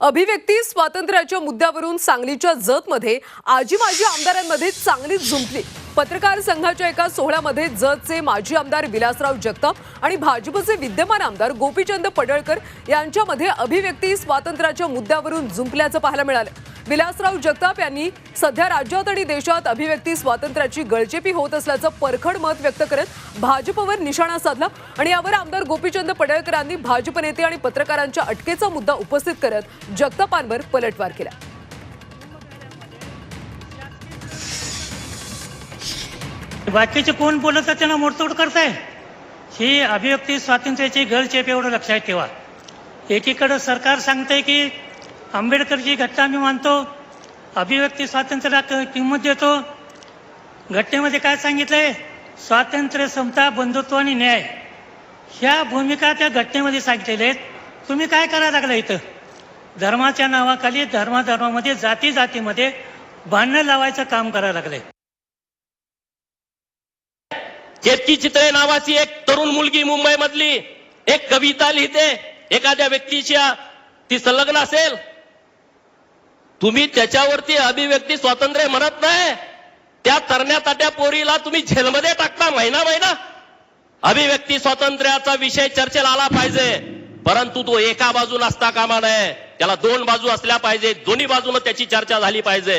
अभिव्यक्ती स्वातंत्र्याच्या मुद्द्यावरून सांगलीच्या जतमध्ये आजी माजी आमदारांमध्ये चांगलीच झुंपली. पत्रकार संघाच्या एका सोहळ्यामध्ये जतचे माजी आमदार विलासराव जगताप आणि भाजपचे विद्यमान आमदार गोपीचंद पडळकर यांच्यामध्ये अभिव्यक्ती स्वातंत्र्याच्या मुद्द्यावरून जुंपल्याचं पाहायला मिळालं. विलासराव जगताप यांनी सध्या राज्यात आणि देशात अभिव्यक्ती स्वातंत्र्याची गळचेपी होत असल्याचं परखड मत व्यक्त करत भाजपवर निशाणा साधला आणि यावर आमदार गोपीचंद पडळकरांनी भाजप नेते आणि पत्रकारांच्या अटकेचा मुद्दा उपस्थित करत जगतापांवर पलटवार केला. बाकीचे कोण बोलत त्यांना मोडतोड करताय? ही अभिव्यक्ती स्वातंत्र्याची गळचेप एवढं लक्षात ठेवा. एकीकडं सरकार सांगतंय की आंबेडकरची घटना मी मानतो अभिव्यक्ती स्वातंत्र्याला क- किंमत देतो. घटनेमध्ये काय सांगितलंय? स्वातंत्र्य समता बंधुत्व आणि न्याय. ह्या भूमिका त्या घटनेमध्ये सांगितलेल्या आहेत. तुम्ही काय करायला लागला इथं? धर्माच्या नावाखाली धर्माधर्मामध्ये जाती जातीमध्ये भांडणं लावायचं काम करायला लागलंय. केतकी चित्रे नावाची एक तरुण मुलगी मुंबई मधली एक कविता लिहिते. एखाद्या व्यक्तीच्या ती संलग्न असेल. तुम्ही त्याच्यावरती अभिव्यक्ती स्वातंत्र्य म्हणत नाही. त्या तरण्याताट्या पोरीला तुम्ही झेलमध्ये टाकता महिना महिना. अभिव्यक्ती स्वातंत्र्याचा विषय चर्चेला आला पाहिजे. परंतु तो एका बाजूला असता कामा नये. त्याला दोन बाजू असल्या पाहिजे. दोन्ही बाजूने त्याची चर्चा झाली पाहिजे.